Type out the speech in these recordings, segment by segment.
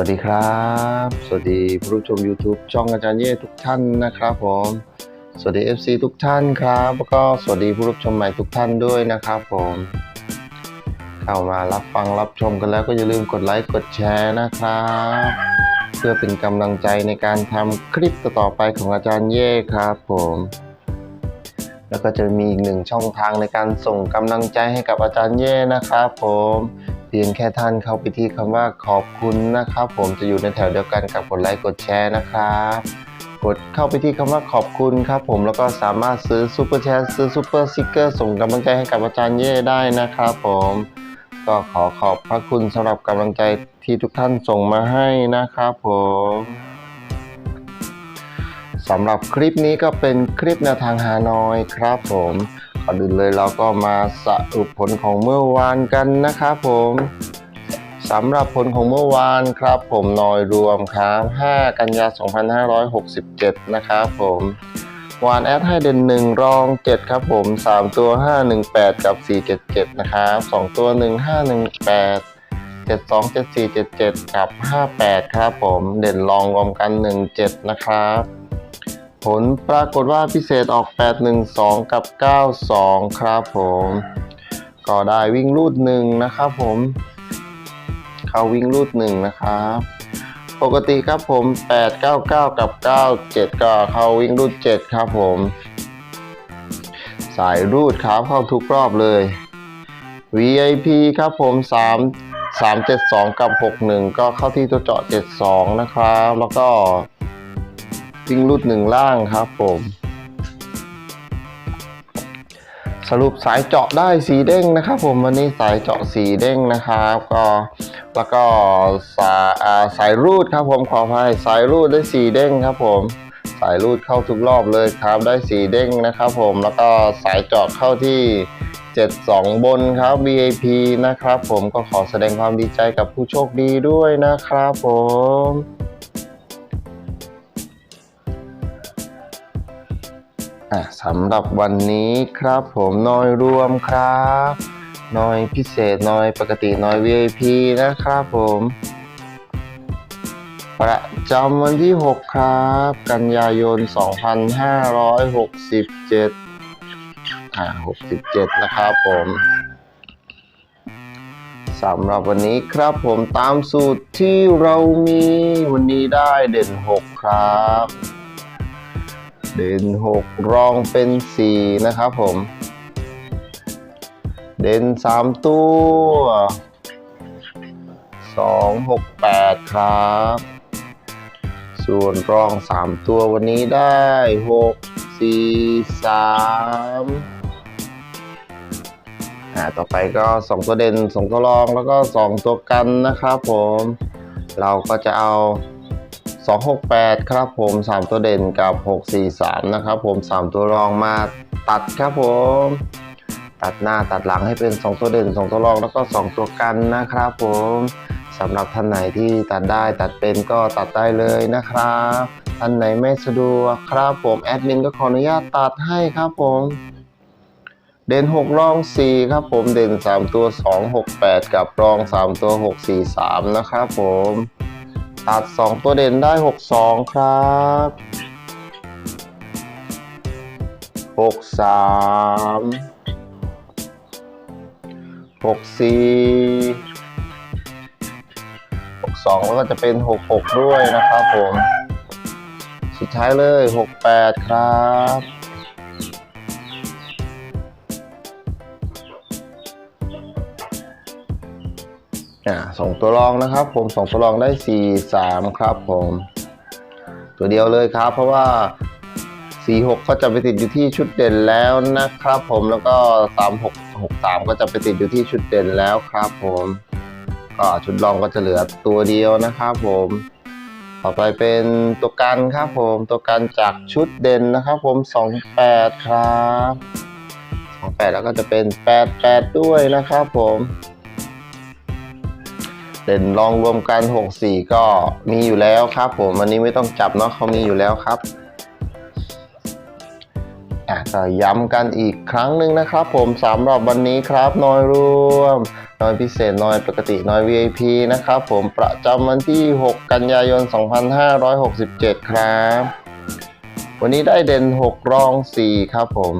วัสดีครับ สวัสดีผู้ชม YouTube ช่องอาจารย์เย่ทุกท่านนะครับผม สวัสดี FC ทุกท่านครับ แล้วก็สวัสดีผู้รับชมใหม่ทุกท่านด้วยนะครับผม เข้ามารับฟังรับชมกันแล้วก็อย่าลืมกดไลค์กดแชร์นะครับ เพื่อเป็นกำลังใจในการทำคลิปต่อไปของอาจารย์เย่ครับผมแล้วก็จะมีอีกหนึ่งช่องทางในการส่งกำลังใจให้กับอาจารย์เย่นะครับผม เพียงแค่ท่านเข้าไปที่คำว่าขอบคุณนะครับ ผมจะอยู่ในแถวเดียวกันกับกดไลค์กดแชร์นะครับกดเข้าไปที่คำว่าขอบคุณครับผมแล้วก็สามารถซื้อซูเปอร์แชร์ซื้อซูเปอร์สติกเกอร์ส่งกำลังใจให้กับอาจารย์เย่ได้นะครับผม ก็ขอขอบพระคุณสำหรับกำลังใจที่ทุกท่านส่งมาให้นะครับผมสำหรับคลิปนี้ก็เป็นคลิปแนวทางฮานอยครับผม ก่อนอื่นเลยเราก็มาสรุปผลของเมื่อวานกันนะครับผมสำหรับผลของเมื่อวานครับผมนอยรวมครับ 5 กันยา 2567 นะครับผมวานแอดให้เด่น 1 รอง 7 ครับผม 3 ตัว 518 กับ 477 นะครับ 2 ตัว 1518 72 74 77 กับ 58 ครับผม เด่นรองรวมกัน 17 นะครับ ลปรากฏว่าพิเศษออก 812 กับ 92 ครับผม ก็ได้วิ่งรูดหนึ่งนะครับผม เข้าวิ่งรูดหนึ่งนะครับ ปกติครับผม 899 กับ 97 ก็เข้าวิ่งรูด 7 ครับผม สายรูดครับเข้าทุกรอบเลย VIP ครับผม 3 372 กับ 61 ก็เข้าที่ตัวเจาะ 72 นะครับ แล้วก็ วิ่งรูดหนึ่งล่างครับผม สรุปสายเจาะได้สีเด้งนะครับผมวันนี้สายเจาะสีเด้งนะครับก็แล้วก็สายอ่าสายรูดครับผมขออภัยสายรูดได้สีเด้งครับผมสายรูดเข้าทุกรอบเลยครับ ได้สีเด้งนะครับผมแล้วก็สายเจาะเข้าที่ 72 บนครับ VIP นะครับผมก็ขอแสดงความดีใจกับผู้โชคดีด้วยนะครับผม อะสำหรับวันนี้ครับผมน้อยรวมครับน้อยพิเศษน้อยปกติน้อย VIP นะครับผม ประจำวันที่ 6 ครับ กันยายน 2567อ่า67 นะครับผมสำหรับวันนี้ครับผมตามสูตรที่เรามีวันนี้ได้เด่น 6 ครับ เด่นหกรองเป็นสี่นะครับผม เด่นสามตัวสองหกแปดครับ ส่วนรองสามตัววันนี้ได้หกสี่สามอ่าต่อไปก็สองตัวเด่นสองตัวรองแล้วก็สองตัวกันนะครับผม เราก็จะเอา 268 ครับผม 3 ตัวเด่นกับ 643 นะครับผม 3 ตัวรองมาตัดครับผม ตัดหน้าตัดหลังให้เป็น 2 ตัวเด่น 2 ตัวรองแล้วก็ 2 ตัวกันนะครับผมสำหรับท่านไหนที่ตัดได้ตัดเป็นก็ตัดได้เลยนะครับท่านไหนไม่สะดวกครับผม แอดมินก็ขออนุญาตตัดให้ครับผมเด่น6รอง 4 ครับผมเด่น 3 ตัว 268 กับรอง 3 ตัว 643 นะครับผม ตัด 2 ตัวเด่นได้ 62 ครับ 63 64 62 แล้วก็จะเป็น 66 ด้วยนะครับผม สุดท้ายเลย 68 ครับ อ่าส่งตัวรองนะครับ ผมส่งตัวรองได้4 3ครับผม ตัวเดียวเลยครับ เพราะว่า 46 ก็จะไปติดอยู่ที่ชุดเด่นแล้วนะครับผมแล้วก็ 3663 ก็จะไปติดอยู่ที่ชุดเด่นแล้วครับผมก็ชุดรองก็จะเหลือตัวเดียวนะครับผมต่อไปเป็นตัวกันครับผมตัวกันจากชุดเด่นนะครับผม 28 ครับ 28 แล้วก็จะเป็น 88 ด้วยนะครับผม เด่นรองรวมกัน 64 ก็มีอยู่แล้วครับผมอันนี้ไม่ต้องจับเนาะเขามีอยู่แล้วครับอะก็ย้ำกันอีกครั้งหนึ่งนะครับ ผมสำหรับวันนี้ครับน้อยรวมน้อยพิเศษน้อยปกติน้อย VIP นะครับ ผมประจำวันที่ 6 กันยายน 2567 ครับ วันนี้ได้เด่น 6 รอง 4 ครับผม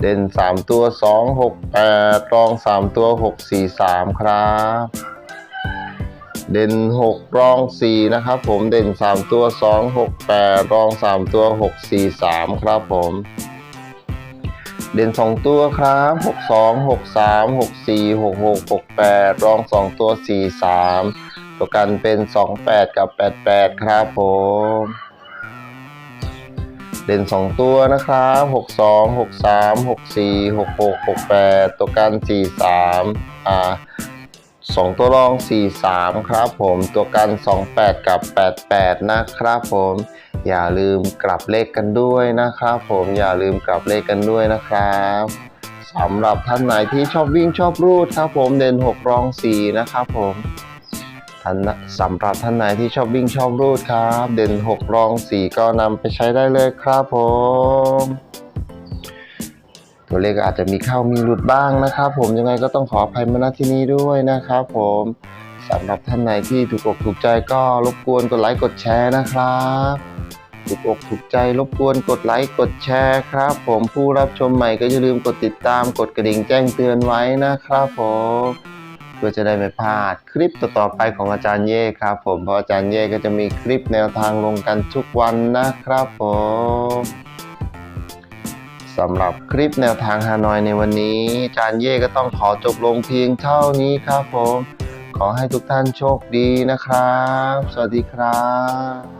เด่น 3 ตัว 2 6 8 รอง 3 ตัว 6 4 3 ครับ เด่น 6 รอง 4 นะครับผมเด่น 3 ตัว 2 6 8 รอง 3 ตัว 6 4 3 ครับผม เด่น 2 ตัวครับ 6 2 6 3 6 4 6 6 6 8 รอง 2 ตัว 4 3 ตัวกันเป็น 2 8 กับ 8 8 ครับผมเด่น 2 ตัวนะครับ6 2 6 3 6 4 6 6 6 8 ตัวกัน 4 3อ่า 2 ตัวรอง 4 3 ครับผมตัวกัน 2 8 กับ 8 8 นะครับผมอย่าลืมกลับเลขกันด้วยนะครับผมอย่าลืมกลับเลขกันด้วยนะครับสำหรับท่านไหนที่ชอบวิ่งชอบรูดครับผมเด่น 6 รอง 4 นะครับผมท่านสำหรับท่านไหนที่ชอบวิ่งชอบรูดครับ เด่น 6 รอง 4 ก็นำไปใช้ได้เลยครับผม ตัวเลขอาจจะมีเข้ามีหลุดบ้างนะครับผมยังไงก็ต้องขออภัยมาณที่นี้ด้วยนะครับผมสำหรับท่านไหนที่ถูกอกถูกใจก็รบกวนกดไลค์กดแชร์นะครับถูกอกถูกใจรบกวนกดไลค์กดแชร์ครับ ผมผู้รับชมใหม่ก็อย่าลืมกดติดตามกดกระดิ่งแจ้งเตือนไว้นะครับผมเพื่อจะได้ไม่พลาดคลิปต่อๆไปของอาจารย์เย่ครับ ผมเพราะอาจารย์เย่ก็จะมีคลิปแนวทางลงกันทุกวันนะครับผม สำหรับคลิปแนวทางฮานอยในวันนี้อาจารย์เย่ก็ต้องขอจบลงเพียงเท่านี้ครับผม ขอให้ทุกท่านโชคดีนะครับ สวัสดีครับ